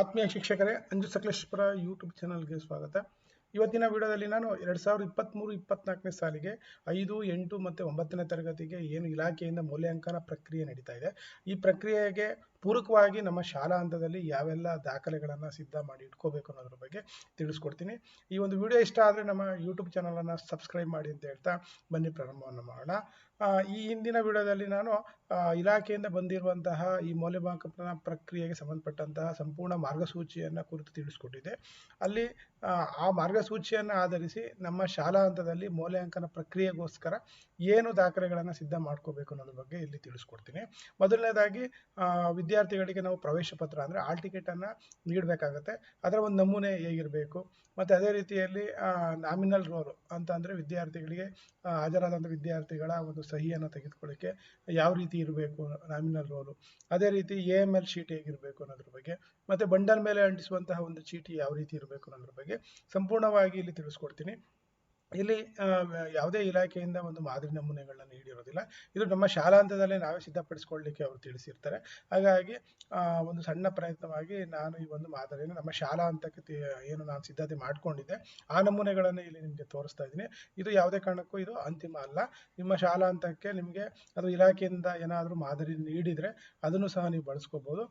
ಆತ್ಮೀಯ ಶಿಕ್ಷಕರೇ, ಅಂಜು ಸಕಲೇಶ್ವರ ಯೂಟ್ಯೂಬ್ ಚಾನಲ್ಗೆ ಸ್ವಾಗತ. ಇವತ್ತಿನ ವಿಡಿಯೋದಲ್ಲಿ ನಾನು ಎರಡು ಸಾವಿರದ ಇಪ್ಪತ್ತ್ಮೂರು ಇಪ್ಪತ್ನಾಲ್ಕನೇ ಸಾಲಿಗೆ ಐದು, ಎಂಟು ಮತ್ತು ಒಂಬತ್ತನೇ ತರಗತಿಗೆ ಏನು ಇಲಾಖೆಯಿಂದ ಮೌಲ್ಯಾಂಕನ ಪ್ರಕ್ರಿಯೆ ನಡೀತಾ ಇದೆ. ಈ ಪ್ರಕ್ರಿಯೆಗೆ ಪೂರಕವಾಗಿ ನಮ್ಮ ಶಾಲಾ ಹಂತದಲ್ಲಿ ಯಾವೆಲ್ಲ ದಾಖಲೆಗಳನ್ನು ಸಿದ್ಧ ಮಾಡಿ ಇಟ್ಕೋಬೇಕು ಅನ್ನೋದ್ರ ಬಗ್ಗೆ ತಿಳಿಸ್ಕೊಡ್ತೀನಿ. ಈ ಒಂದು ವಿಡಿಯೋ ಇಷ್ಟ ಆದರೆ ನಮ್ಮ ಯೂಟ್ಯೂಬ್ ಚಾನಲನ್ನು ಸಬ್ಸ್ಕ್ರೈಬ್ ಮಾಡಿ ಅಂತ ಹೇಳ್ತಾ ಬನ್ನಿ ಪ್ರಾರಂಭವನ್ನು ಮಾಡೋಣ. ಈ ಹಿಂದಿನ ವಿಡಿಯೋದಲ್ಲಿ ನಾನು ಇಲಾಖೆಯಿಂದ ಬಂದಿರುವಂತಹ ಈ ಮೌಲ್ಯಮಾಪನ ಪ್ರಕ್ರಿಯೆಗೆ ಸಂಬಂಧಪಟ್ಟಂತಹ ಸಂಪೂರ್ಣ ಮಾರ್ಗಸೂಚಿಯನ್ನು ಕುರಿತು ತಿಳಿಸ್ಕೊಟ್ಟಿದ್ದೆ. ಅಲ್ಲಿ ಆ, ಮಾರ್ಗಸೂಚಿಯನ್ನು ಆಧರಿಸಿ ನಮ್ಮ ಶಾಲಾ ಹಂತದಲ್ಲಿ ಮೌಲ್ಯಾಂಕನ ಪ್ರಕ್ರಿಯೆಗೋಸ್ಕರ ಏನು ದಾಖಲೆಗಳನ್ನು ಸಿದ್ಧ ಮಾಡ್ಕೋಬೇಕು ಅನ್ನೋದ್ರ ಬಗ್ಗೆ ಇಲ್ಲಿ ತಿಳಿಸ್ಕೊಡ್ತೀನಿ. ಮೊದಲನೇದಾಗಿ ವಿದ್ಯಾರ್ಥಿಗಳಿಗೆ ನಾವು ಪ್ರವೇಶ ಪತ್ರ ಅಂದರೆ ಆಲ್ ಟಿಕೆಟನ್ನು ನೀಡಬೇಕಾಗತ್ತೆ. ಅದರ ಒಂದು ನಮೂನೆ ಹೇಗಿರಬೇಕು? ಮತ್ತು ಅದೇ ರೀತಿಯಲ್ಲಿ ನಾಮಿನಲ್ ರೋಲು ಅಂತ ಅಂದರೆ ವಿದ್ಯಾರ್ಥಿಗಳಿಗೆ ಹಾಜರಾದಂಥ ವಿದ್ಯಾರ್ಥಿಗಳ ಒಂದು ಸಹಿಯನ್ನು ತೆಗೆದುಕೊಳ್ಳಿಕ್ಕೆ ಯಾವ ರೀತಿ ಇರಬೇಕು ನಾಮಿನಲ್ ರೋಲು? ಅದೇ ರೀತಿ ಎ ಎಂ ಎಲ್ ಶೀಟ್ ಹೇಗಿರಬೇಕು ಅನ್ನೋದ್ರ ಬಗ್ಗೆ, ಮತ್ತೆ ಬಂಡಲ್ ಮೇಲೆ ಅಂಟಿಸುವಂತಹ ಒಂದು ಚೀಟಿ ಯಾವ ರೀತಿ ಇರಬೇಕು ಅನ್ನೋದ್ರ ಬಗ್ಗೆ ಸಂಪೂರ್ಣವಾಗಿ ಇಲ್ಲಿ ತಿಳಿಸ್ಕೊಡ್ತೀನಿ. ಇಲ್ಲಿ ಯಾವುದೇ ಇಲಾಖೆಯಿಂದ ಒಂದು ಮಾದರಿ ನಮೂನೆಗಳನ್ನ ನೀಡಿರೋದಿಲ್ಲ. ಇದು ನಮ್ಮ ಶಾಲಾ ಹಂತದಲ್ಲೇ ನಾವೇ ಸಿದ್ಧಪಡಿಸ್ಕೊಳ್ಳಿಕ್ಕೆ ಅವರು ತಿಳಿಸಿರ್ತಾರೆ. ಹಾಗಾಗಿ ಒಂದು ಸಣ್ಣ ಪ್ರಯತ್ನವಾಗಿ ನಾನು ಈ ಒಂದು ಮಾದರಿಯನ್ನು ನಮ್ಮ ಶಾಲಾ ಹಂತಕ್ಕೆ ಏನು ನಾನು ಸಿದ್ಧತೆ ಮಾಡಿಕೊಂಡಿದ್ದೆ, ಆ ನಮೂನೆಗಳನ್ನು ಇಲ್ಲಿ ನಿಮಗೆ ತೋರಿಸ್ತಾ ಇದ್ದೀನಿ. ಇದು ಯಾವುದೇ ಕಾರಣಕ್ಕೂ ಇದು ಅಂತಿಮ ಅಲ್ಲ. ನಿಮ್ಮ ಶಾಲಾ ಹಂತಕ್ಕೆ ನಿಮಗೆ ಅದು ಇಲಾಖೆಯಿಂದ ಏನಾದರೂ ಮಾದರಿ ನೀಡಿದರೆ ಅದನ್ನು ಸಹ ನೀವು ಬಳಸ್ಕೋಬೋದು.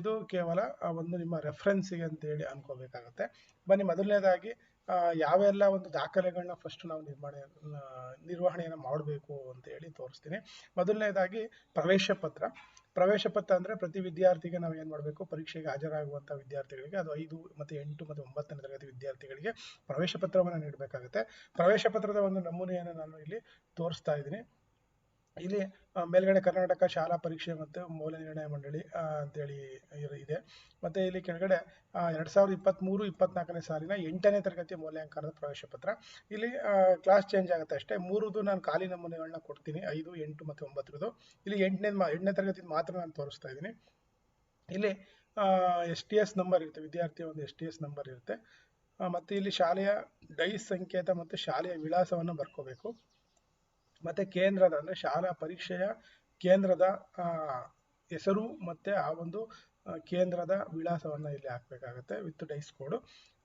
ಇದು ಕೇವಲ ಒಂದು ನಿಮ್ಮ ರೆಫರೆನ್ಸಿಗೆ ಅಂತೇಳಿ ಅನ್ಕೋಬೇಕಾಗತ್ತೆ. ಬನ್ನಿ, ಮೊದಲನೇದಾಗಿ ಯಾವೆಲ್ಲ ಒಂದು ದಾಖಲೆಗಳನ್ನ ಫಸ್ಟ್ ನಾವು ನಿರ್ಮಾಣ ನಿರ್ವಹಣೆಯನ್ನು ಮಾಡಬೇಕು ಅಂತ ಹೇಳಿ ತೋರಿಸ್ತೀನಿ. ಮೊದಲನೇದಾಗಿ ಪ್ರವೇಶ ಪತ್ರ. ಪ್ರವೇಶ ಪತ್ರ ಅಂದರೆ ಪ್ರತಿ ವಿದ್ಯಾರ್ಥಿಗೆ ನಾವು ಏನು ಮಾಡಬೇಕು? ಪರೀಕ್ಷೆಗೆ ಹಾಜರಾಗುವಂಥ ವಿದ್ಯಾರ್ಥಿಗಳಿಗೆ, ಅದು ಐದು ಮತ್ತು ಎಂಟು ಮತ್ತು ಒಂಬತ್ತನೇ ತರಗತಿ ವಿದ್ಯಾರ್ಥಿಗಳಿಗೆ ಪ್ರವೇಶ ಪತ್ರವನ್ನು ನೀಡಬೇಕಾಗುತ್ತೆ. ಪ್ರವೇಶ ಪತ್ರದ ಒಂದು ನಮೂನೆಯನ್ನು ನಾನು ಇಲ್ಲಿ ತೋರಿಸ್ತಾ ಇದ್ದೀನಿ. ಇಲ್ಲಿ ಮೇಲ್ಗಡೆ ಕರ್ನಾಟಕ ಶಾಲಾ ಪರೀಕ್ಷೆ ಮತ್ತು ಮೌಲ್ಯ ನಿರ್ಣಯ ಮಂಡಳಿ ಅಂತೇಳಿ ಇದೆ. ಮತ್ತೆ ಇಲ್ಲಿ ಕೆಳಗಡೆ ಎರಡು ಸಾವಿರದ ಇಪ್ಪತ್ತ್ಮೂರು ಇಪ್ಪತ್ನಾಲ್ಕನೇ ಸಾಲಿನ ಎಂಟನೇ ತರಗತಿ ಮೌಲ್ಯಾಂಕನದ ಪ್ರವೇಶ ಪತ್ರ. ಇಲ್ಲಿ ಕ್ಲಾಸ್ ಚೇಂಜ್ ಆಗುತ್ತೆ ಅಷ್ಟೇ. ಮೂರುದು ನಾನು ಖಾಲಿ ನಮೂನೆಗಳನ್ನ ಕೊಡ್ತೀನಿ. ಐದು, ಎಂಟು ಮತ್ತು ಒಂಬತ್ತರದು. ಇಲ್ಲಿ ಎಂಟನೇ ಎಂಟನೇ ತರಗತಿ ಮಾತ್ರ ನಾನು ತೋರಿಸ್ತಾ ಇದ್ದೀನಿ. ಇಲ್ಲಿ ಎಸ್ ಟಿ ಎಸ್ ನಂಬರ್ ಇರುತ್ತೆ. ವಿದ್ಯಾರ್ಥಿಯ ಒಂದು ಎಸ್ ಟಿ ಎಸ್ ನಂಬರ್ ಇರುತ್ತೆ. ಮತ್ತೆ ಇಲ್ಲಿ ಶಾಲೆಯ ಡೈ ಸಂಕೇತ ಮತ್ತು ಶಾಲೆಯ ವಿಳಾಸವನ್ನು ಬರ್ಕೋಬೇಕು. ಮತ್ತೆ ಕೇಂದ್ರದ ಅಂದ್ರೆ ಶಾಲಾ ಪರೀಕ್ಷೆಯ ಕೇಂದ್ರದ ಹೆಸರು ಮತ್ತೆ ಆ ಒಂದು ಕೇಂದ್ರದ ವಿಳಾಸವನ್ನ ಇಲ್ಲಿ ಹಾಕ್ಬೇಕಾಗತ್ತೆ ವಿತ್ ಡೈಸ್ ಕೋಡು.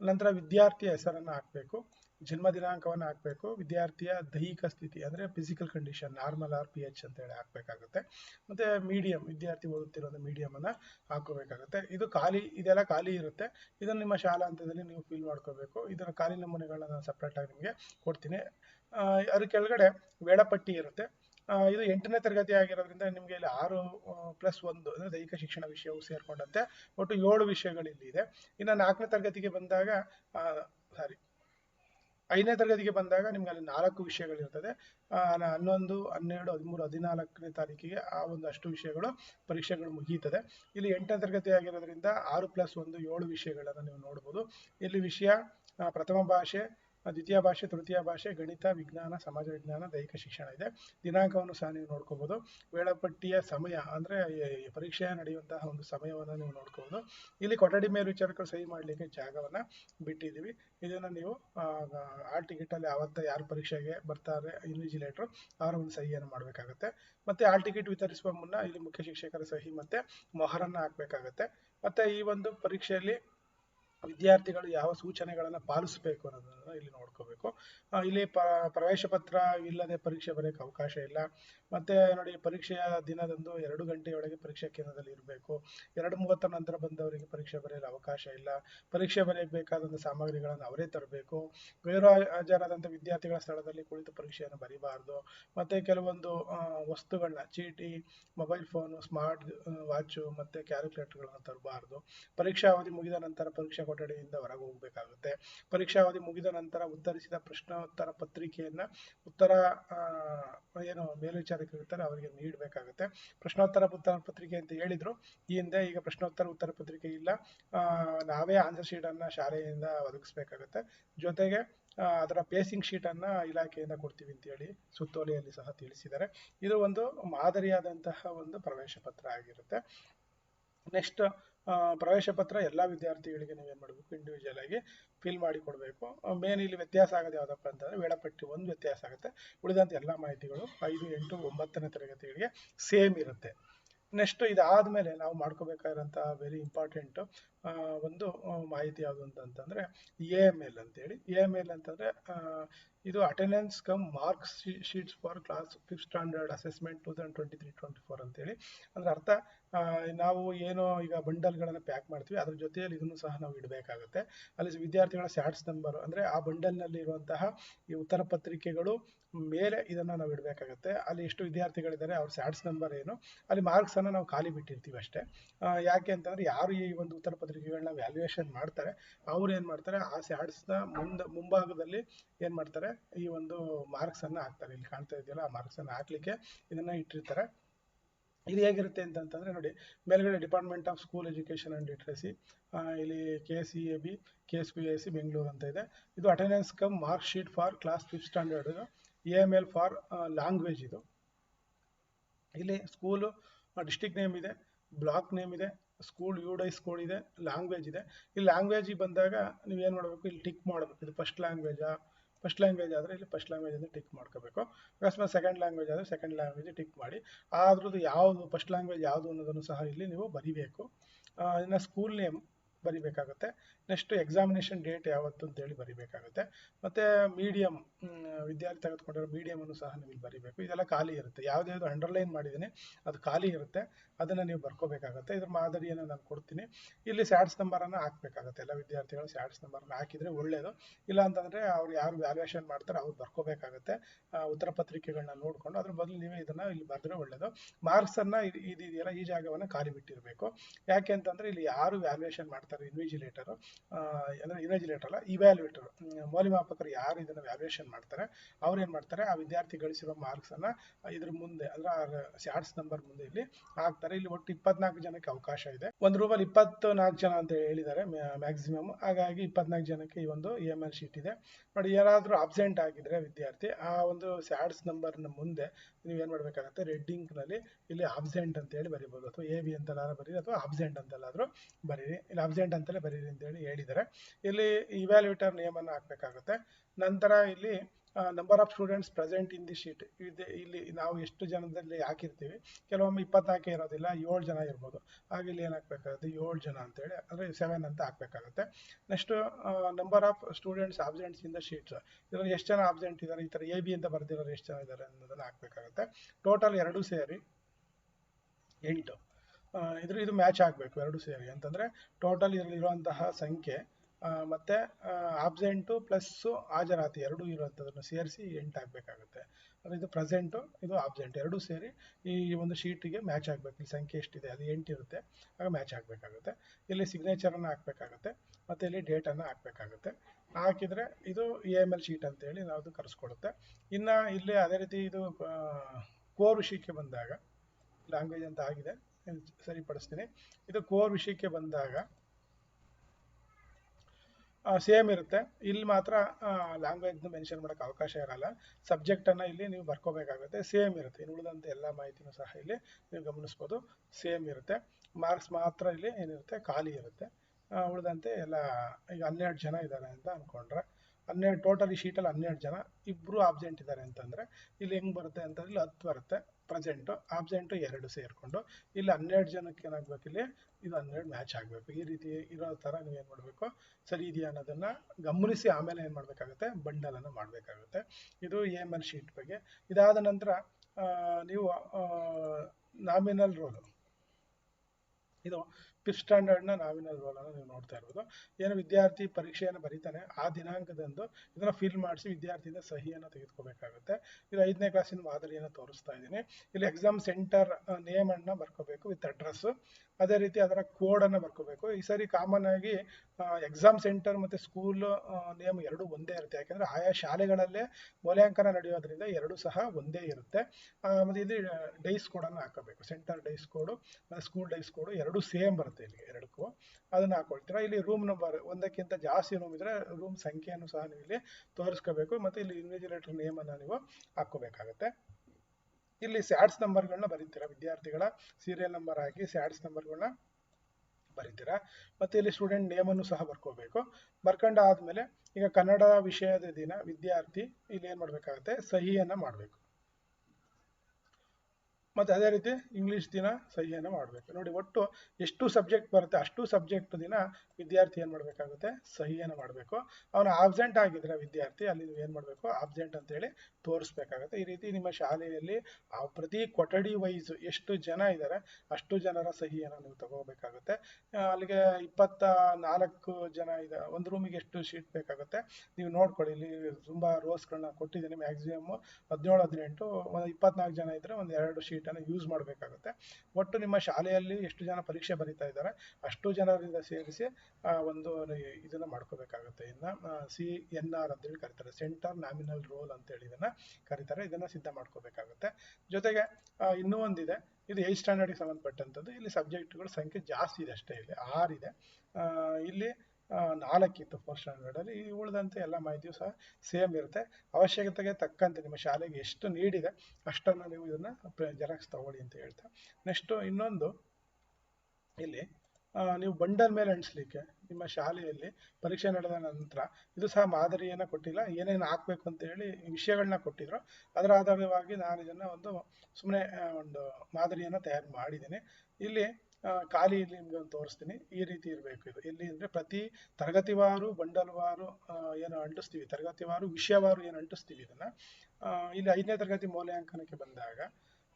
ನಂತರ ವಿದ್ಯಾರ್ಥಿಯ ಹೆಸರನ್ನ ಹಾಕ್ಬೇಕು, ಜನ್ಮ ದಿನಾಂಕವನ್ನು ಹಾಕ್ಬೇಕು, ವಿದ್ಯಾರ್ಥಿಯ ದೈಹಿಕ ಸ್ಥಿತಿ ಅಂದ್ರೆ physical condition normal R P H ಅಂತ ಹೇಳಿ ಹಾಕ್ಬೇಕಾಗುತ್ತೆ. ಮತ್ತೆ ಮೀಡಿಯಂ ವಿದ್ಯಾರ್ಥಿ ಓದುತ್ತಿರೋ ಮೀಡಿಯಂ ಮೀಡಿಯಮನ್ನು ಹಾಕೋಬೇಕಾಗುತ್ತೆ ಇದು ಖಾಲಿ, ಇದೆಲ್ಲ ಖಾಲಿ ಇರುತ್ತೆ. ಇದನ್ನು ನಿಮ್ಮ ಶಾಲಾ ಹಂತದಲ್ಲಿ ನೀವು ಫಿಲ್ ಮಾಡ್ಕೋಬೇಕು. ಇದರ ಖಾಲಿ ನಮೂನೆಗಳನ್ನ ನಾನು ಸಪ್ರೇಟ್ ಆಗಿ ನಿಮಗೆ ಕೊಡ್ತೀನಿ. ಅದ್ರ ಕೆಳಗಡೆ ವೇಳಾಪಟ್ಟಿ ಇರುತ್ತೆ. ಇದು ಎಂಟನೇ ತರಗತಿ ಆಗಿರೋದ್ರಿಂದ ನಿಮಗೆ ಇಲ್ಲಿ ಆರು ಪ್ಲಸ್ ಒಂದು, ಅಂದರೆ ದೈಹಿಕ ಶಿಕ್ಷಣ ವಿಷಯವು ಸೇರ್ಕೊಂಡಂತೆ. ಒಟ್ಟು ಏಳು ವಿಷಯಗಳು ಇಲ್ಲಿ ಇದೆ. ಇನ್ನು ನಾಲ್ಕನೇ ತರಗತಿಗೆ ಬಂದಾಗ ಸಾರಿ ಐದನೇ ತರಗತಿಗೆ ಬಂದಾಗ ನಿಮ್ಗೆ ಅಲ್ಲಿ ನಾಲ್ಕು ವಿಷಯಗಳಿರ್ತದೆ ಹನ್ನೊಂದು, ಹನ್ನೆರಡು, ಹದಿಮೂರು, ಹದಿನಾಲ್ಕನೇ ತಾರೀಕಿಗೆ ಆ ಒಂದು ಅಷ್ಟು ವಿಷಯಗಳು ಪರೀಕ್ಷೆಗಳು ಮುಗಿಯುತ್ತದೆ. ಇಲ್ಲಿ ಎಂಟನೇ ತರಗತಿ ಆಗಿರೋದ್ರಿಂದ ಆರು ಪ್ಲಸ್ ಒಂದು, ಏಳು ವಿಷಯಗಳನ್ನು ನೀವು ನೋಡ್ಬೋದು. ಇಲ್ಲಿ ವಿಷಯ ಪ್ರಥಮ ಭಾಷೆ ದ್ವಿತೀಯ ಭಾಷೆ, ತೃತೀಯ ಭಾಷೆ, ಗಣಿತ, ವಿಜ್ಞಾನ, ಸಮಾಜ ವಿಜ್ಞಾನ, ದೈಹಿಕ ಶಿಕ್ಷಣ ಇದೆ. ದಿನಾಂಕವನ್ನು ಸಹ ನೀವು ನೋಡ್ಕೋಬಹುದು ವೇಳಾಪಟ್ಟಿಯ ಸಮಯ ಅಂದ್ರೆ ಪರೀಕ್ಷೆ ನಡೆಯುವಂತಹ ಒಂದು ಸಮಯವನ್ನು ನೀವು ನೋಡ್ಕೋಬಹುದು ಇಲ್ಲಿ ಕೊಠಡಿ ಮೇಲ್ವಿಚಾರಕರು ಸಹಿ ಮಾಡಲಿಕ್ಕೆ ಜಾಗವನ್ನ ಬಿಟ್ಟಿದ್ದೀವಿ. ಇದನ್ನ ನೀವು ಆಲ್ ಟಿಕೆಟ್ ಅಲ್ಲಿ ಅವತ್ತ ಯಾರು ಪರೀಕ್ಷೆಗೆ ಬರ್ತಾರೆ ಇನ್ವಿಜಿಲೇಟರ್ ಅವರ ಒಂದು ಸಹಿಯನ್ನು ಮಾಡಬೇಕಾಗುತ್ತೆ. ಮತ್ತೆ ಆಲ್ ಟಿಕೆಟ್ ವಿತರಿಸುವ ಮುನ್ನ ಇಲ್ಲಿ ಮುಖ್ಯ ಶಿಕ್ಷಕರ ಸಹಿ ಮತ್ತೆ ಮೊಹರನ್ನ ಹಾಕಬೇಕಾಗುತ್ತೆ. ಮತ್ತೆ ಈ ಒಂದು ಪರೀಕ್ಷೆಯಲ್ಲಿ ವಿದ್ಯಾರ್ಥಿಗಳು ಯಾವ ಸೂಚನೆಗಳನ್ನು ಪಾಲಿಸಬೇಕು ಅನ್ನೋದನ್ನು ಇಲ್ಲಿ ನೋಡ್ಕೋಬೇಕು. ಇಲ್ಲಿ ಪ, ಪ್ರವೇಶ ಪತ್ರ ಇಲ್ಲದೆ ಪರೀಕ್ಷೆ ಬರೆಯಕ್ಕೆ ಅವಕಾಶ ಇಲ್ಲ. ಮತ್ತೆ ನೋಡಿ ಪರೀಕ್ಷೆಯ ದಿನದಂದು ಎರಡು ಗಂಟೆಯೊಳಗೆ ಪರೀಕ್ಷಾ ಕೇಂದ್ರದಲ್ಲಿ ಇರಬೇಕು. ಎರಡು ಮೂವತ್ತರ ನಂತರ ಬಂದವರಿಗೆ ಪರೀಕ್ಷೆ ಬರೆಯಲು ಅವಕಾಶ ಇಲ್ಲ. ಪರೀಕ್ಷೆ ಬರೆಯಬೇಕಾದಂಥ ಸಾಮಗ್ರಿಗಳನ್ನು ಅವರೇ ತರಬೇಕು. ಗೈರು ಹಾಜರಾದಂಥ ವಿದ್ಯಾರ್ಥಿಗಳ ಸ್ಥಳದಲ್ಲಿ ಕುಳಿತು ಪರೀಕ್ಷೆಯನ್ನು ಬರೀಬಾರ್ದು. ಮತ್ತೆ ಕೆಲವೊಂದು ವಸ್ತುಗಳನ್ನ ಚೀಟಿ, ಮೊಬೈಲ್ ಫೋನು, ಸ್ಮಾರ್ಟ್ ವಾಚು ಮತ್ತೆ ಕ್ಯಾಲ್ಕುಲೇಟರ್ಗಳನ್ನು ತರಬಾರ್ದು. ಪರೀಕ್ಷಾ ಅವಧಿ ಮುಗಿದ ನಂತರ ಪರೀಕ್ಷಾ ಕೊಠಡಿಯಿಂದ ಹೊರಗೆ ಹೋಗಬೇಕಾಗುತ್ತೆ. ಪರೀಕ್ಷಾ ಅವಧಿ ಮುಗಿದ ನಂತರ ಉತ್ತರಿಸಿದ ಪ್ರಶ್ನೋತ್ತರ ಪತ್ರಿಕೆಯನ್ನು ಉತ್ತರ ಏನು ಮೇಲ್ವಿಚಾರಕರು ಇರ್ತಾರೆ ಅವರಿಗೆ ನೀಡಬೇಕಾಗುತ್ತೆ. ಪ್ರಶ್ನೋತ್ತರ ಉತ್ತರ ಪತ್ರಿಕೆ ಅಂತ ಹೇಳಿದ್ರು. ಈ ಹಿಂದೆ ಈಗ ಪ್ರಶ್ನೋತ್ತರ ಉತ್ತರ ಪತ್ರಿಕೆ ಇಲ್ಲ. ನಾವೇ ಆನ್ಸರ್ ಶೀಟ್ ಅನ್ನ ಶಾಲೆಯಿಂದ ಒದಗಿಸ್ಬೇಕಾಗುತ್ತೆ. ಜೊತೆಗೆ ಅದರ ಪೇಸಿಂಗ್ ಶೀಟ್ ಅನ್ನ ಇಲಾಖೆಯಿಂದ ಕೊಡ್ತೀವಿ ಅಂತ ಹೇಳಿ ಸುತ್ತೋಲೆಯಲ್ಲಿ ಸಹ ತಿಳಿಸಿದ್ದಾರೆ. ಇದು ಒಂದು ಮಾದರಿಯಾದಂತಹ ಒಂದು ಪ್ರವೇಶ ಪತ್ರ ಆಗಿರುತ್ತೆ. ನೆಕ್ಸ್ಟ್ ಪ್ರವೇಶ ಪತ್ರ ಎಲ್ಲ ವಿದ್ಯಾರ್ಥಿಗಳಿಗೆ ನೀವೇನು ಮಾಡಬೇಕು? ಇಂಡಿವಿಜುವಲ್ ಆಗಿ ಫಿಲ್ ಮಾಡಿ ಕೊಡಬೇಕು. ಮೇನ್ ಇಲ್ಲಿ ವ್ಯತ್ಯಾಸ ಆಗೋದು ಯಾವುದಪ್ಪ ಅಂತಂದ್ರೆ ವೇಳಾಪಟ್ಟಿ ಒಂದು ವ್ಯತ್ಯಾಸ ಆಗುತ್ತೆ. ಉಳಿದಂತೆ ಎಲ್ಲ ಮಾಹಿತಿಗಳು ಐದು ಎಂಟು ಒಂಬತ್ತನೇ ತರಗತಿಗಳಿಗೆ ಸೇಮ್ ಇರುತ್ತೆ. ನೆಕ್ಸ್ಟ್ ಇದಾದ್ಮೇಲೆ ನಾವು ಮಾಡ್ಕೋಬೇಕಾಗಿರೋಂಥ ವೆರಿ ಇಂಪಾರ್ಟೆಂಟ್ ಒಂದು ಮಾಹಿತಿ ಯಾವುದು ಅಂತಂದ್ರೆ ಎ ಎಂ ಎಲ್ ಅಂತೇಳಿ. ಎ ಎಂ ಎಲ್ ಅಂತಂದ್ರೆ ಇದು attendance cum marks sheets for class fifth standard assessment two thousand twenty three twenty four ಅಂತೇಳಿ. ಅಂದ್ರೆ ಅರ್ಥ ನಾವು ಏನು ಈಗ ಬಂಡಲ್ಗಳನ್ನು ಪ್ಯಾಕ್ ಮಾಡ್ತೀವಿ, ಅದ್ರ ಜೊತೆಯಲ್ಲಿ ಇದನ್ನು ಸಹ ನಾವು ಇಡಬೇಕಾಗುತ್ತೆ. ಅಲ್ಲಿ ವಿದ್ಯಾರ್ಥಿಗಳ ಸ್ಯಾಟ್ಸ್ ನಂಬರ್ ಅಂದ್ರೆ ಆ ಬಂಡಲ್ನಲ್ಲಿ ಇರುವಂತಹ ಈ ಉತ್ತರ ಪತ್ರಿಕೆಗಳು ಮೇಲೆ ಇದನ್ನ ನಾವು ಇಡಬೇಕಾಗತ್ತೆ. ಅಲ್ಲಿ ಎಷ್ಟು ವಿದ್ಯಾರ್ಥಿಗಳಿದ್ದಾರೆ ಅವ್ರ ಸ್ಯಾಟ್ಸ್ ನಂಬರ್ ಏನು, ಅಲ್ಲಿ ಮಾರ್ಕ್ಸ್ ಅನ್ನ ನಾವು ಖಾಲಿ ಬಿಟ್ಟಿರ್ತೀವಿ ಅಷ್ಟೇ. ಯಾಕೆ ಅಂತಂದ್ರೆ ಯಾರು ಈ ಒಂದು ಉತ್ತರ ಪತ್ರಿಕೆಗಳನ್ನ ವ್ಯಾಲ್ಯೂಯೇಷನ್ ಮಾಡ್ತಾರೆ, ಅವ್ರು ಏನು ಮಾಡ್ತಾರೆ, ಆ ಸ್ಯಾಟ್ಸ್ನ ಮುಂದ, ಮುಂಭಾಗದಲ್ಲಿ ಏನು ಮಾಡ್ತಾರೆ, ಈ ಒಂದು ಮಾರ್ಕ್ಸ್ ಅನ್ನ ಹಾಕ್ತಾರೆ. ಇಲ್ಲಿ ಕಾಣ್ತಾ ಇದೆಯಲ್ಲ, ಆ ಮಾರ್ಕ್ಸ್ ಅನ್ನ ಹಾಕ್ಲಿಕ್ಕೆ ಇದನ್ನ ಇಟ್ಟಿರ್ತಾರೆ. ಇದು ಹೇಗಿರುತ್ತೆ ಅಂತಂತಂದರೆ ನೋಡಿ, ಮೇಲ್ಗಡೆ department of school education and literacy ಇಲ್ಲಿ K C A B K S P A C Bengaluru ಅಂತ ಇದೆ. ಇದು attendance cum mark sheet for class fifth standard A M L for language ಇದು. ಇಲ್ಲಿ ಸ್ಕೂಲು ಡಿಸ್ಟಿಕ್ ನೇಮ್ ಇದೆ block name ಇದೆ school UDISE code ಇದೆ language ಇದೆ. ಈ ಲ್ಯಾಂಗ್ವೇಜ್ ಬಂದಾಗ ನೀವು ಏನು ಮಾಡಬೇಕು? ಇಲ್ಲಿ ಟಿಕ್ ಮಾಡಬೇಕು. ಇದು ಫಸ್ಟ್ ಲ್ಯಾಂಗ್ವೇಜಾ ಫಸ್ಟ್ ಲ್ಯಾಂಗ್ವೇಜ್ ಆದರೆ ಇಲ್ಲಿ ಫಸ್ಟ್ ಲ್ಯಾಂಗ್ವೇಜ್ ಅಂದರೆ ಟಿಕ್ ಮಾಡ್ಕೋಬೇಕು. ಅಕಸ್ಮಾತ್ ಸೆಕೆಂಡ್ ಲ್ಯಾಂಗ್ವೇಜ್ ಆದರೆ ಸೆಕೆಂಡ್ ಲ್ಯಾಂಗ್ವೇಜ್ ಟಿಕ್ ಮಾಡಿ ಅದ್ರದ್ದು ಯಾವುದು ಫಸ್ಟ್ ಲ್ಯಾಂಗ್ವೇಜ್ ಯಾವುದು ಅನ್ನೋದನ್ನು ಸಹ ಇಲ್ಲಿ ನೀವು ಬರಿಬೇಕು. ಇನ್ನು ಸ್ಕೂಲ್ ನೇಮ್ ಬರಿಬೇಕಾಗುತ್ತೆ. ನೆಕ್ಸ್ಟ್ ಎಕ್ಸಾಮಿನೇಷನ್ ಡೇಟ್ ಯಾವತ್ತು ಅಂತೇಳಿ ಬರಿಬೇಕಾಗುತ್ತೆ. ಮತ್ತೆ ಮೀಡಿಯಂ ವಿದ್ಯಾರ್ಥಿ ತೆಗೆದುಕೊಂಡಿರೋ ಮೀಡಿಯಂ ಅನ್ನು ಸಹ ನೀವು ಬರಿಬೇಕು. ಇದೆಲ್ಲ ಖಾಲಿ ಇರುತ್ತೆ. ಯಾವ್ದು ಅಂಡರ್ಲೈನ್ ಮಾಡಿದೀನಿ ಅದು ಖಾಲಿ ಇರುತ್ತೆ. ಅದನ್ನ ನೀವು ಬರ್ಕೋಬೇಕಾಗುತ್ತೆ. ಇದ್ರ ಮಾದರಿಯನ್ನು ನಾನು ಕೊಡ್ತೀನಿ. ಇಲ್ಲಿ ಸ್ಯಾಟ್ಸ್ ನಂಬರನ್ನು ಹಾಕ್ಬೇಕಾಗುತ್ತೆ. ಎಲ್ಲ ವಿದ್ಯಾರ್ಥಿಗಳು ಸ್ಯಾಟ್ಸ್ ನಂಬರನ್ನು ಹಾಕಿದ್ರೆ ಒಳ್ಳೇದು. ಇಲ್ಲ ಅಂತಂದ್ರೆ ಅವ್ರು ಯಾರು ವ್ಯಾಲ್ಯೂಯೇಷನ್ ಮಾಡ್ತಾರೆ, ಅವ್ರು ಬರ್ಕೋಬೇಕಾಗುತ್ತೆ. ಉತ್ತರ ಪತ್ರಿಕೆಗಳನ್ನ ನೋಡ್ಕೊಂಡು ಅದ್ರ ಬದಲು ನೀವೇ ಇದನ್ನ ಇಲ್ಲಿ ಬರೆದ್ರೆ ಒಳ್ಳೇದು. ಮಾರ್ಕ್ಸ್ ಅನ್ನ ಇದ್- ಇದೆಯಲ್ಲ ಈ ಜಾಗವನ್ನ ಖಾಲಿ ಬಿಟ್ಟಿರಬೇಕು. ಯಾಕೆ ಅಂತಂದ್ರೆ ಇಲ್ಲಿ ಯಾರು ವ್ಯಾಲ್ಯೂಯೇಷನ್ ಮಾಡ್ತಾರೆ ಇನ್ವಿಜಿಲೇಟರ್ ಅಂದ್ರೆ ಇನ್ವಿಜಿಲೇಟರ್ ಅಲ್ಲ ಇವ್ಯಾಲ್ಯೂಯೇಟರ್ ಮೌಲ್ಯಮಾಪಕರು ಯಾರು ಇದನ್ನ ವ್ಯಾಲ್ಯೂಯೇಷನ್ ಮಾಡ್ತಾರೆ, ಅವ್ರು ಏನ್ ಮಾಡ್ತಾರೆ, ಆ ವಿದ್ಯಾರ್ಥಿ ಗಳಿಸಿರೋ ಮಾರ್ಕ್ಸ್ ಅನ್ನ ಇದ್ರ ಮುಂದೆ, ಅಂದ್ರೆ ಸ್ಯಾಟ್ಸ್ ನಂಬರ್ ಮುಂದೆ ಇಲ್ಲಿ ಹಾಕ್ತಾರೆ. ಇಲ್ಲಿ ಒಟ್ಟು ಇಪ್ಪತ್ನಾಲ್ಕು ಜನಕ್ಕೆ ಅವಕಾಶ ಇದೆ. ಒಂದು ರೂಮಲ್ಲಿ ಇಪ್ಪತ್ನಾಲ್ಕು ಜನ ಅಂತ ಹೇಳಿದ್ದಾರೆ ಮ್ಯಾಕ್ಸಿಮಮ್ ಹಾಗಾಗಿ ಇಪ್ಪತ್ನಾಲ್ಕು ಜನಕ್ಕೆ ಈ ಒಂದು ಇ ಎಂ ಎಲ್ ಶೀಟ್ ಇದೆ. ನೋಡಿ, ಯಾರಾದರೂ ಅಬ್ಸೆಂಟ್ ಆಗಿದ್ರೆ ವಿದ್ಯಾರ್ಥಿ, ಆ ಒಂದು ಸ್ಯಾಟ್ಸ್ ನಂಬರ್ನ ಮುಂದೆ ನೀವು ಏನ್ ಮಾಡಬೇಕಾಗತ್ತೆ ರೆಡ್ನಲ್ಲಿ ಇಲ್ಲಿ ಅಬ್ಸೆಂಟ್ ಅಂತ ಹೇಳಿ ಬರಿಬೋದು. ಅಥವಾ ಎ ಬಿ ಅಂತಲಾದ್ರೂ ಬರೀರಿ, ಅಥವಾ ಅಬ್ಸೆಂಟ್ ಅಂತೆಲ್ಲಾದ್ರೂ ಬರೀರಿ. ಇಲ್ಲಿ ಅಬ್ಸೆಂಟ್ ಅಂತಲೇ ಬರೀರಿ ಅಂತ ಹೇಳಿ ಹೇಳಿದ್ದಾರೆ. ಇಲ್ಲಿ ಇವ್ಯಾಲ್ಯೂಟರ್ ನೇಮ್ ಹಾಕಬೇಕಾಗುತ್ತೆ. ನಂತರ ಇಲ್ಲಿ number of students present in the sheet ಇದೆ, ಇಲ್ಲಿ ನಾವು ಎಷ್ಟು ಜನದಲ್ಲಿ ಹಾಕಿರ್ತೀವಿ. ಕೆಲವೊಮ್ಮೆ ಇಪ್ಪತ್ನಾಲ್ಕೇ ಇರೋದಿಲ್ಲ, ಏಳು ಜನ ಇರ್ಬೋದು. ಹಾಗೆ ಇಲ್ಲಿ ಏನು ಏಳು ಜನ ಅಂತೇಳಿ, ಅಂದರೆ ಸೆವೆನ್ ಅಂತ ಹಾಕ್ಬೇಕಾಗುತ್ತೆ. Next number of students absents in the sheets ಇದರಲ್ಲಿ ಎಷ್ಟು ಜನ ಆಬ್ಸೆಂಟ್ ಇದ್ದಾರೆ ಈ ಥರ ಎ ಬಿ ಅಂತ ಬರೆದಿರೋರು ಎಷ್ಟು ಜನ ಇದ್ದಾರೆ ಅನ್ನೋದನ್ನು ಹಾಕ್ಬೇಕಾಗುತ್ತೆ. ಟೋಟಲ್ ಎರಡು ಸೇರಿ ಎಂಟು. ಇದ್ರ, ಇದು ಮ್ಯಾಚ್ ಆಗಬೇಕು ಎರಡು ಸೇರಿ. ಅಂತಂದ್ರೆ ಟೋಟಲ್ ಇರುವಂತಹ ಸಂಖ್ಯೆ ಮತ್ತು ಆಬ್ಸೆಂಟು ಪ್ಲಸ್ಸು ಹಾಜರಾತಿ ಎರಡೂ ಇರುವಂಥದ್ದನ್ನು ಸೇರಿಸಿ ಎಂಟು ಆಗಬೇಕಾಗುತ್ತೆ. ಅಂದರೆ ಇದು ಪ್ರೆಸೆಂಟು ಇದು ಆಬ್ಸೆಂಟ್ ಎರಡೂ ಸೇರಿ ಈ ಒಂದು ಶೀಟಿಗೆ ಮ್ಯಾಚ್ ಆಗಬೇಕು. ಈ ಸಂಖ್ಯೆ ಎಷ್ಟಿದೆ? ಅದು ಎಂಟು ಇರುತ್ತೆ. ಆಗ ಮ್ಯಾಚ್ ಆಗಬೇಕಾಗುತ್ತೆ. ಇಲ್ಲಿ ಸಿಗ್ನೇಚರನ್ನು ಹಾಕಬೇಕಾಗುತ್ತೆ. ಮತ್ತು ಇಲ್ಲಿ ಡೇಟನ್ನು ಹಾಕಬೇಕಾಗುತ್ತೆ. ಹಾಕಿದರೆ ಇದು ಇ ಎಂ ಎಲ್ ಶೀಟ್ ಅಂತೇಳಿ ನಾವು ಅದು ಕರೆಸ್ಕೊಡುತ್ತೆ. ಇನ್ನು ಇಲ್ಲಿ ಅದೇ ರೀತಿ ಇದು ಕೋರ್ ವಿಷಯಕ್ಕೆ ಬಂದಾಗ ಲ್ಯಾಂಗ್ವೇಜ್ ಅಂತ ಆಗಿದೆ. ಸರಿಪಡಿಸ್ತೀನಿ. ಇದು ಕೋರ್ ವಿಷಯಕ್ಕೆ ಬಂದಾಗ ಸೇಮ್ ಇರುತ್ತೆ. ಇಲ್ಲಿ ಮಾತ್ರ ಲ್ಯಾಂಗ್ವೇಜ್ ಮೆನ್ಷನ್ ಮಾಡೋಕೆ ಅವಕಾಶ ಇರಲ್ಲ. ಸಬ್ಜೆಕ್ಟನ್ನು ಇಲ್ಲಿ ನೀವು ಬರ್ಕೋಬೇಕಾಗುತ್ತೆ. ಸೇಮ್ ಇರುತ್ತೆ. ಇನ್ನು ಉಳಿದಂತೆ ಎಲ್ಲ ಮಾಹಿತಿನೂ ಸಹ ಇಲ್ಲಿ ನೀವು ಗಮನಿಸ್ಬೋದು. ಸೇಮ್ ಇರುತ್ತೆ. ಮಾರ್ಕ್ಸ್ ಮಾತ್ರ ಇಲ್ಲಿ ಏನಿರುತ್ತೆ? ಖಾಲಿ ಇರುತ್ತೆ. ಉಳಿದಂತೆ ಎಲ್ಲ, ಈಗ ಹನ್ನೆರಡು ಜನ ಇದ್ದಾರೆ ಅಂತ ಅನ್ಕೊಂಡ್ರೆ, ಹನ್ನೆರಡು ಟೋಟಲಿ ಶೀಟಲ್ಲಿ ಹನ್ನೆರಡು ಜನ ಇಬ್ಬರು ಆಬ್ಸೆಂಟ್ ಇದ್ದಾರೆ ಅಂತಂದ್ರೆ, ಇಲ್ಲಿ ಹೆಂಗೆ ಬರುತ್ತೆ ಅಂತಂದ್ರೆ ಇಲ್ಲಿ ಹತ್ತು ಬರುತ್ತೆ. ಪ್ರೆಸೆಂಟು ಆಬ್ಸೆಂಟು ಎರಡು ಸೇರಿಕೊಂಡು, ಇಲ್ಲಿ ಹನ್ನೆರಡು ಜನಕ್ಕೆ ಏನಾಗಬೇಕು ಇಲ್ಲಿ? ಇದು ಹನ್ನೆರಡು ಮ್ಯಾಚ್ ಆಗಬೇಕು. ಈ ರೀತಿ ಇರೋ ಥರ ನೀವು ಏನು ಮಾಡಬೇಕು? ಸರಿ ಇದೆಯಾ ಅನ್ನೋದನ್ನ ಗಮನಿಸಿ ಆಮೇಲೆ ಏನು ಮಾಡಬೇಕಾಗುತ್ತೆ? ಬಂಡಲನ್ನು ಮಾಡಬೇಕಾಗುತ್ತೆ. ಇದು ಎ ಎಂ ಎಲ್ ಶೀಟ್ ಬಗ್ಗೆ. ಇದಾದ ನಂತರ ನೀವು ನಾಮಿನಲ್ ರೋಲು ಇದು ಫಿಫ್ತ್ ಸ್ಟ್ಯಾಂಡರ್ಡ್ನ ನಾವಿನ ರೋಲನ್ನು ನೀವು ನೋಡ್ತಾ ಇರ್ಬೋದು. ಏನು ವಿದ್ಯಾರ್ಥಿ ಪರೀಕ್ಷೆಯನ್ನು ಬರೀತಾನೆ, ಆ ದಿನಾಂಕದಂದು ಇದನ್ನ ಫಿಲ್ ಮಾಡಿಸಿ ವಿದ್ಯಾರ್ಥಿಯಿಂದ ಸಹಿಯನ್ನು ತೆಗೆದುಕೋಬೇಕಾಗುತ್ತೆ. ಇದು ಐದನೇ ಕ್ಲಾಸಿನ ಮಾದರಿಯನ್ನು ತೋರಿಸ್ತಾ ಇದ್ದೀನಿ. ಇಲ್ಲಿ ಎಕ್ಸಾಮ್ ಸೆಂಟರ್ ನೇಮ್ ಅನ್ನ ಬರ್ಕೋಬೇಕು ವಿತ್ ಅಡ್ರೆಸ್ ಅದೇ ರೀತಿ ಅದರ ಕೋಡ್ ಅನ್ನ ಬರ್ಕೋಬೇಕು. ಈ ಸರಿ ಕಾಮನ್ ಆಗಿ ಎಕ್ಸಾಮ್ ಸೆಂಟರ್ ಮತ್ತೆ ಸ್ಕೂಲ್ ನೇಮ್ ಎರಡು ಒಂದೇ ಇರುತ್ತೆ. ಯಾಕಂದ್ರೆ ಆಯಾ ಶಾಲೆಗಳಲ್ಲೇ ಮೌಲ್ಯಾಂಕನ ನಡೆಯೋದ್ರಿಂದ ಎರಡು ಸಹ ಒಂದೇ ಇರುತ್ತೆ. ಮತ್ತು ಇದು ಡೈಸ್ ಕೋಡನ್ನು ಹಾಕಬೇಕು. Centre DISE code school DISE code ಎರಡು ಸೇಮ್ ಬರುತ್ತೆ. ಇಲ್ಲಿ ಎರಡಕ್ಕೂ ಅದನ್ನ ಹಾಕೊಳ್ತೀರಾ. ಇಲ್ಲಿ ರೂಮ್ ನಂಬರ್ ಒಂದಕ್ಕಿಂತ ಜಾಸ್ತಿ ರೂಮ್ ಇದ್ರೆ ರೂಮ್ ಸಂಖ್ಯೆಯನ್ನು ಸಹ ನೀವು ಇಲ್ಲಿ ತೋರಿಸ್ಕೋಬೇಕು ಮತ್ತೆ ಇಲ್ಲಿ ಇನ್ವಿಜಿಲೇಟರ್ ನೇಮ್ ಅನ್ನ ನೀವು ಹಾಕೋಬೇಕಾಗತ್ತೆ ಇಲ್ಲಿ ಸ್ಯಾಡ್ಸ್ ನಂಬರ್ಗಳನ್ನ ಬರೀತೀರಾ ವಿದ್ಯಾರ್ಥಿಗಳ ಸೀರಿಯಲ್ ನಂಬರ್ ಹಾಕಿ ಸ್ಯಾಡ್ಸ್ ನಂಬರ್ಗಳನ್ನ ಬರೀತೀರಾ. ಮತ್ತೆ ಇಲ್ಲಿ ಸ್ಟೂಡೆಂಟ್ ನೇಮನ್ನು ಸಹ ಬರ್ಕೋಬೇಕು. ಬರ್ಕೊಂಡಾದ್ಮೇಲೆ ಈಗ ಕನ್ನಡ ವಿಷಯದ ದಿನ ವಿದ್ಯಾರ್ಥಿ ಇಲ್ಲಿ ಏನ್ ಮಾಡ್ಬೇಕಾಗತ್ತೆ, ಸಹಿಯನ್ನ ಮಾಡಬೇಕು. ಮತ್ತು ಅದೇ ರೀತಿ ಇಂಗ್ಲೀಷ್ ದಿನ ಸಹಿಯನ್ನು ಮಾಡಬೇಕು. ನೋಡಿ, ಒಟ್ಟು ಎಷ್ಟು ಸಬ್ಜೆಕ್ಟ್ ಬರುತ್ತೆ ಅಷ್ಟು ಸಬ್ಜೆಕ್ಟ್ ದಿನ ವಿದ್ಯಾರ್ಥಿ ಏನು ಮಾಡಬೇಕಾಗುತ್ತೆ? ಸಹಿಯನ್ನು ಮಾಡಬೇಕು. ಅವನು ಆಬ್ಸೆಂಟ್ ಆಗಿದ್ರೆ ವಿದ್ಯಾರ್ಥಿ ಅಲ್ಲಿ ನೀವು ಏನು ಮಾಡಬೇಕು? ಆಬ್ಸೆಂಟ್ ಅಂತೇಳಿ ತೋರಿಸ್ಬೇಕಾಗುತ್ತೆ. ಈ ರೀತಿ ನಿಮ್ಮ ಶಾಲೆಯಲ್ಲಿ ಆ ಪ್ರತಿ ಕೊಠಡಿ ವೈಸ್ ಎಷ್ಟು ಜನ ಇದ್ದಾರೆ ಅಷ್ಟು ಜನರ ಸಹಿಯನ್ನು ನೀವು ತಗೋಬೇಕಾಗುತ್ತೆ. ಅಲ್ಲಿಗೆ ಇಪ್ಪತ್ತ ನಾಲ್ಕು ಜನ ಇದೆ ಒಂದು ರೂಮಿಗೆ ಎಷ್ಟು ಶೀಟ್ ಬೇಕಾಗುತ್ತೆ? ನೀವು ನೋಡ್ಕೊಳ್ಳಿ, ಇಲ್ಲಿ ತುಂಬ ರೋಸ್ಗಳನ್ನ ಕೊಟ್ಟಿದ್ದೀನಿ. ಮ್ಯಾಕ್ಸಿಮಮ್ ಹದಿನೇಳು, ಹದಿನೆಂಟು, ಒಂದು ಇಪ್ಪತ್ನಾಲ್ಕು ಜನ ಇದ್ದರೆ ಒಂದು ಎರಡು ಶೀಟನ್ನು ಯೂಸ್ ಮಾಡಬೇಕಾಗುತ್ತೆ. ಒಟ್ಟು ನಿಮ್ಮ ಶಾಲೆಯಲ್ಲಿ ಎಷ್ಟು ಜನ ಪರೀಕ್ಷೆ ಬರೀತಾ ಇದ್ದಾರೆ, ಅಷ್ಟು ಜನರಿಂದ ಸೇರಿಸಿ ಒಂದು ಇದನ್ನು ಮಾಡ್ಕೋಬೇಕಾಗುತ್ತೆ. ಇದನ್ನ ಸಿ ಎನ್ ಆರ್ ಅಂತೇಳಿ ಕರೀತಾರೆ. ಸೆಂಟರ್ ನಾಮಿನಲ್ ರೋಲ್ ಅಂತೇಳಿ ಇದನ್ನು ಕರೀತಾರೆ. ಇದನ್ನು ಸಿದ್ಧ ಮಾಡ್ಕೋಬೇಕಾಗುತ್ತೆ. ಜೊತೆಗೆ ಇನ್ನೂ ಒಂದಿದೆ. ಇದು ಏಜ್ ಸ್ಟ್ಯಾಂಡರ್ಡ್ಗೆ ಸಂಬಂಧಪಟ್ಟಂಥದ್ದು. ಇಲ್ಲಿ ಸಬ್ಜೆಕ್ಟ್ಗಳ ಸಂಖ್ಯೆ ಜಾಸ್ತಿ ಇದೆ ಅಷ್ಟೇ ಇಲ್ಲಿ. ಆರಿದೆ ಇದೆ. ಇಲ್ಲಿ ನಾಲ್ಕಿತ್ತು ಫಸ್ಟ್ ಸ್ಟ್ಯಾಂಡರ್ಡಲ್ಲಿ ಈ ಉಳಿದಂತೆ ಎಲ್ಲ ಮಾಹಿತಿಯು ಸಹ ಸೇಮ್ ಇರುತ್ತೆ. ಅವಶ್ಯಕತೆಗೆ ತಕ್ಕಂತೆ ನಿಮ್ಮ ಶಾಲೆಗೆ ಎಷ್ಟು ನೀಡಿದೆ ಅಷ್ಟನ್ನು ನೀವು ಇದನ್ನು ಜೆರಾಕ್ಸ್ ತಗೊಳ್ಳಿ ಅಂತ ಹೇಳ್ತಾ. ನೆಕ್ಸ್ಟು ಇನ್ನೊಂದು, ಇಲ್ಲಿ ನೀವು ಬಂಡಲ್ ಮೇಲೆ ಅಂಟಿಸ್ಲಿಕ್ಕೆ ನಿಮ್ಮ ಶಾಲೆಯಲ್ಲಿ ಪರೀಕ್ಷೆ ನಡೆದ ನಂತರ ಇದು ಸಹ ಮಾದರಿಯನ್ನು ಕೊಟ್ಟಿಲ್ಲ. ಏನೇನು ಹಾಕ್ಬೇಕು ಅಂತ ಹೇಳಿ ವಿಷಯಗಳನ್ನ ಕೊಟ್ಟಿದ್ರು. ಅದರ ಆಧಾರವಾಗಿ ನಾನು ಇದನ್ನು ಒಂದು ಸುಮ್ಮನೆ ಒಂದು ಮಾದರಿಯನ್ನು ತಯಾರು ಮಾಡಿದ್ದೀನಿ. ಇಲ್ಲಿ ಖಾಲಿ ಇಲ್ಲಿ ನಿಮ್ಗೆ ತೋರಿಸ್ತೀನಿ. ಈ ರೀತಿ ಇರಬೇಕು ಇದು. ಎಲ್ಲಿ ಅಂದರೆ ಪ್ರತಿ ತರಗತಿವಾರು, ಬಂಡಲ್ವಾರು ಏನು ಅಂಟಿಸ್ತೀವಿ. ತರಗತಿವಾರು, ವಿಷಯವಾರು ಏನು ಅಂಟಿಸ್ತೀವಿ ಇದನ್ನು. ಇಲ್ಲಿ ಐದನೇ ತರಗತಿ ಮೌಲ್ಯಾಂಕನಕ್ಕೆ ಬಂದಾಗ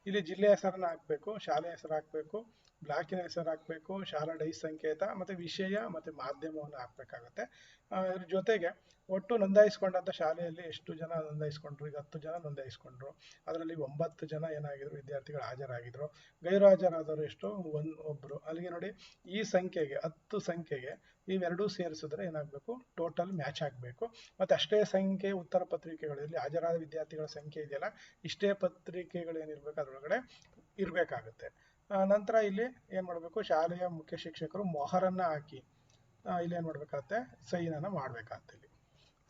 ಇಲ್ಲಿ ಜಿಲ್ಲೆ ಹೆಸರನ್ನು ಹಾಕಬೇಕು, ಶಾಲೆ ಹೆಸರು ಹಾಕಬೇಕು, ಬ್ಲಾಕಿನ ಹೆಸರು ಹಾಕಬೇಕು, ಶಾಲಾ ಡೈ ಸಂಕೇತ ಮತ್ತು ವಿಷಯ ಮತ್ತು ಮಾಧ್ಯಮವನ್ನು ಹಾಕಬೇಕಾಗುತ್ತೆ. ಇದ್ರ ಜೊತೆಗೆ ಒಟ್ಟು ನೋಂದಾಯಿಸ್ಕೊಂಡಂಥ ಶಾಲೆಯಲ್ಲಿ ಎಷ್ಟು ಜನ ನೋಂದಾಯಿಸ್ಕೊಂಡ್ರು? ಈಗ ಹತ್ತು ಜನ ನೋಂದಾಯಿಸ್ಕೊಂಡ್ರು. ಅದರಲ್ಲಿ ಒಂಬತ್ತು ಜನ ಏನಾಗಿದ್ರು? ವಿದ್ಯಾರ್ಥಿಗಳು ಹಾಜರಾಗಿದ್ರು. ಗೈರು ಹಾಜರಾದವರು ಎಷ್ಟು? ಒಂದು ಒಬ್ಬರು ಅಲ್ಲಿಗೆ ನೋಡಿ ಈ ಸಂಖ್ಯೆಗೆ, ಹತ್ತು ಸಂಖ್ಯೆಗೆ ಇವೆರಡೂ ಸೇರಿಸಿದ್ರೆ ಏನಾಗಬೇಕು? ಟೋಟಲ್ ಮ್ಯಾಚ್ ಆಗಬೇಕು. ಮತ್ತು ಅಷ್ಟೇ ಸಂಖ್ಯೆ ಉತ್ತರ ಪತ್ರಿಕೆಗಳಲ್ಲಿ, ಹಾಜರಾದ ವಿದ್ಯಾರ್ಥಿಗಳ ಸಂಖ್ಯೆ ಇದೆಯಲ್ಲ? ಇಷ್ಟೇ ಪತ್ರಿಕೆಗಳು ಏನಿರಬೇಕು ಅದರೊಳಗಡೆ ಇರಬೇಕಾಗುತ್ತೆ. ನಂತರ ಇಲ್ಲಿ ಏನು ಮಾಡಬೇಕು? ಶಾಲೆಯ ಮುಖ್ಯ ಶಿಕ್ಷಕರು ಮೊಹರನ್ನು ಹಾಕಿ ಇಲ್ಲಿ ಏನು ಮಾಡಬೇಕಾಗುತ್ತೆ? ಸೈನನ್ನು ಮಾಡಬೇಕಾಗುತ್ತೆ ಇಲ್ಲಿ.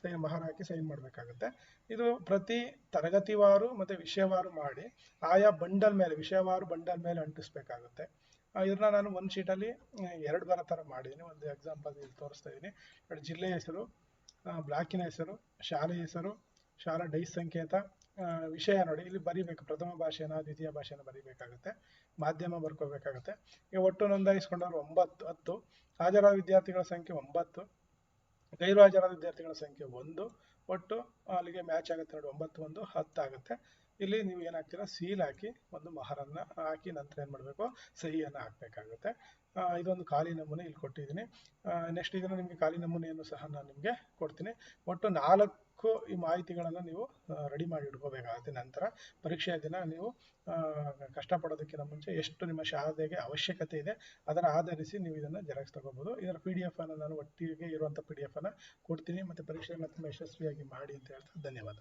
ಸೈನ್ ಮೊಹರ್ ಹಾಕಿ ಸೈನ್ ಮಾಡಬೇಕಾಗುತ್ತೆ. ಇದು ಪ್ರತಿ ತರಗತಿವಾರು ಮತ್ತು ವಿಷಯವಾರು ಮಾಡಿ, ಆಯಾ ಬಂಡಲ್ ಮೇಲೆ, ವಿಷಯವಾರು ಬಂಡಲ್ ಮೇಲೆ ಅಂಟಿಸ್ಬೇಕಾಗುತ್ತೆ. ಇದನ್ನ ನಾನು ಒಂದು ಶೀಟಲ್ಲಿ ಎರಡು ಬರೋ ಥರ ಮಾಡಿದ್ದೀನಿ ಒಂದು ಎಕ್ಸಾಂಪಲ್ ಇಲ್ಲಿ ತೋರಿಸ್ತಾ ಇದ್ದೀನಿ ಎರಡು ಜಿಲ್ಲೆ ಹೆಸರು ಬ್ಲಾಕಿನ ಹೆಸರು, ಶಾಲೆ ಹೆಸರು, ಶಾಲಾ ಡೈ ಸಂಕೇತ ವಿಷಯ ನೋಡಿ. ಇಲ್ಲಿ ಬರಿಬೇಕು. ಪ್ರಥಮ ಭಾಷೆನ ದ್ವಿತೀಯ ಭಾಷೆನ ಬರಿಬೇಕಾಗುತ್ತೆ. ಮಾಧ್ಯಮ ಬರ್ಕೋಬೇಕಾಗುತ್ತೆ. ಈಗ ಒಟ್ಟು ನೋಂದಾಯಿಸ್ಕೊಂಡವರು ಒಂಬತ್ತು, ಹತ್ತು. ಹಾಜರಾದ ವಿದ್ಯಾರ್ಥಿಗಳ ಸಂಖ್ಯೆ ಒಂಬತ್ತು. ಗೈರು ಹಾಜರಾದ ವಿದ್ಯಾರ್ಥಿಗಳ ಸಂಖ್ಯೆ ಒಂದು. ಒಟ್ಟು ಅಲ್ಲಿಗೆ ಮ್ಯಾಚ್ ಆಗುತ್ತೆ ನೋಡಿ, ಒಂಬತ್ತು, ಒಂದು, ಹತ್ತು ಆಗುತ್ತೆ. ಇಲ್ಲಿ ನೀವು ಏನಾಗ್ತೀರಾ? ಸೀಲ್ ಹಾಕಿ ಒಂದು ಮಹರನ್ನ ಹಾಕಿ ನಂತರ ಏನು ಮಾಡಬೇಕು? ಸಹಿಯನ್ನು ಹಾಕಬೇಕಾಗುತ್ತೆ. ಇದೊಂದು ಖಾಲಿ ನಮೂನೆ ಇಲ್ಲಿ ಕೊಟ್ಟಿದ್ದೀನಿ. ನೆಕ್ಸ್ಟ್ ಇದನ್ನು ನಿಮಗೆ ಖಾಲಿ ನಮೂನೆಯನ್ನು ಸಹ ನಾನು ನಿಮಗೆ ಕೊಡ್ತೀನಿ. ಒಟ್ಟು ನಾಲ್ಕು ಈ ಮಾಹಿತಿಗಳನ್ನು ನೀವು ರೆಡಿ ಮಾಡಿ ಇಟ್ಕೋಬೇಕಾಗುತ್ತೆ ನಂತರ. ಪರೀಕ್ಷೆಯ ದಿನ ನೀವು ಕಷ್ಟಪಡೋದಕ್ಕಿಂತ ಮುಂಚೆ ಎಷ್ಟು ನಿಮ್ಮ ಶಾಲೆಗೆ ಅವಶ್ಯಕತೆ ಇದೆ ಅದರ ಆಧರಿಸಿ ನೀವು ಇದನ್ನು ಜೆರಾಕ್ಸ್ ತಗೋಬೋದು. ಇದರ ಪಿ ಡಿ ನಾನು ಒಟ್ಟಿಗೆ ಇರುವಂಥ ಪಿ ಡಿ ಎಫ್ ಅನ್ನು ಕೊಡ್ತೀನಿ. ಮತ್ತು ಪರೀಕ್ಷೆಯನ್ನು ತುಂಬ ಯಶಸ್ವಿಯಾಗಿ ಮಾಡಿ ಅಂತ ಹೇಳ್ತಾ ಧನ್ಯವಾದ.